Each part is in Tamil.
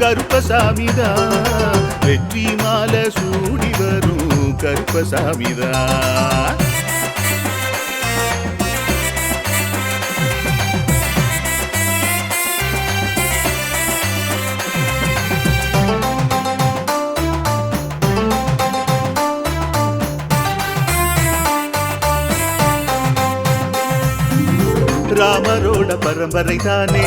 கருப்பசாமிதா. வெற்றி மாலை சூடி வரும் கருப்பசாமிதா. ராமரோட பரம்பரை தானே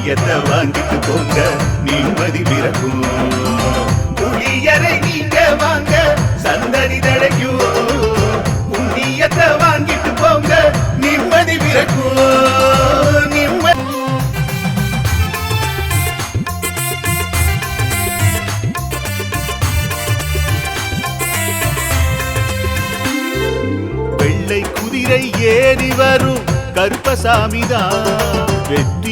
புளியத்தை வாங்கிட்டு போங்க. நிம்மதி பிறக்கும். புளியரை நீங்க வாங்க. சந்தடி தழைக்கும். புண்ணியத்தை வாங்கிட்டு போங்க. நிம்மதி பிறக்கும். வெள்ளை குதிரை ஏறி வரும் கருப்பசாமிதான்.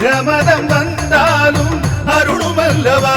பிரமதம் வந்தாலும் அருணுமல்லவா?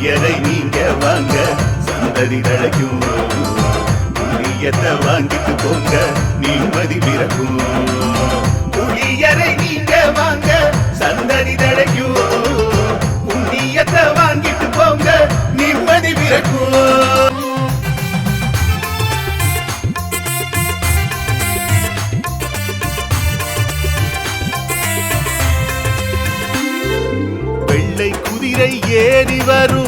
புளியரை நீங்க வாங்க. சந்ததி தழைக்கும் புளியத்தை வாங்கிட்டு போங்க. நிம்மதி பிறக்கும். புளியரை நீங்க வாங்க. சந்ததி தழைக்கும் புண்ணியத்தை வாங்கிட்டு போங்க. நிம்மதி பிறக்கும். வெள்ளை குதிரை ஏறி வரும்.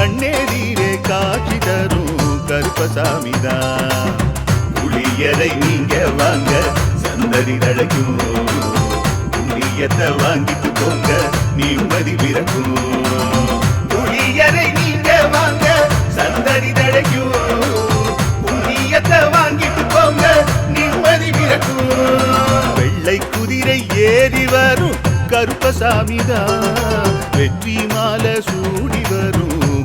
கண்ணெதிரே காட்சி தரும் கருப்பசாமிதா. புளியரை நீங்க வாங்க சந்ததி தழைக்கும் புளியத்தை வாங்கிட்டு போங்க நிம்மதி பிறக்கும். புளியரை நீங்க வாங்க சந்ததி தடைக்கும் புண்ணியத்தை வாங்கிட்டு போங்க நிம்மதி பிறக்கும். வெள்ளை குதிரை ஏறி வரும் கருப்பசாமிதான் வெற்றி மாலை சூடி வரும்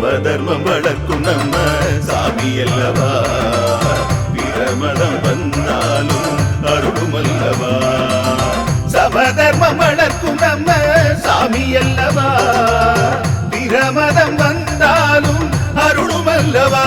சமதர்மம் வளர்க்கும் நம்ம சாமி அல்லவா? பிரமதம் வந்தாலும் அருளும் அல்லவா? சமதர்மம் வளர்க்கும் நம்ம சாமி அல்லவா? பிரமதம் வந்தாலும் அருளும் அல்லவா?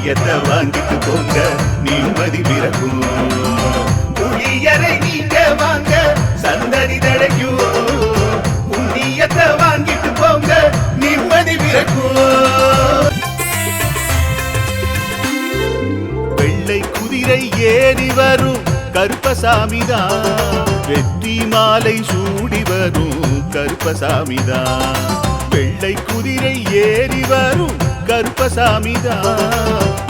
புளியத்தை வாங்கிட்டு போங்க. நிம்மதி பிறக்கும். புளியரை நீங்க வாங்க. சந்ததி தடைக்கும் புண்ணியத்தை வாங்கிட்டு போங்க. நிம்மதி பிறக்கும். வெள்ளை குதிரை ஏறி வரும். கருப்பசாமிதான். வெற்றி மாலை சூடி வரும். கருப்பசாமிதான். வெள்ளை குதிரை ஏறி வரும். கருப்பசாமிதான்.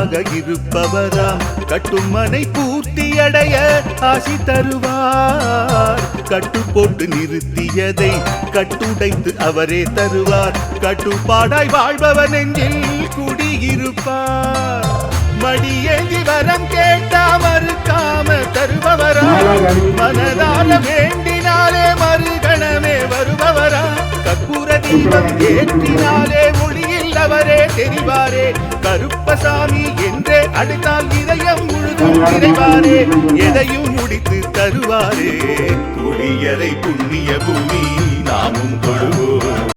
காவலாக இருப்பவராம் கட்டுமனை பூர்த்தியடைய ஆசி தருவார். கட்டு போட்டு நிறுத்தியதை கட்டுடைத்து அவரே தருவார். கட்டுப்பாடாய் வாழ்பவன் நெஞ்சில் குடியிருப்பார். மடியேந்தி வரம் கேட்டா மறுக்காம தருபவரா. மனதால வேண்டினாலே மறுகணமே வருபவரா. கற்பூர தீபம் ஏற்றினாலே ஒளியில் அவரே தெரிவாரே. கருப்பசாமி என்றே அடுத்தால் இதயம் முழுதும் நிறைவாரே. எதையும் முடித்து தருவாரே. குடியரை புண்ணிய பூமி நாமும் தொழுவோம்.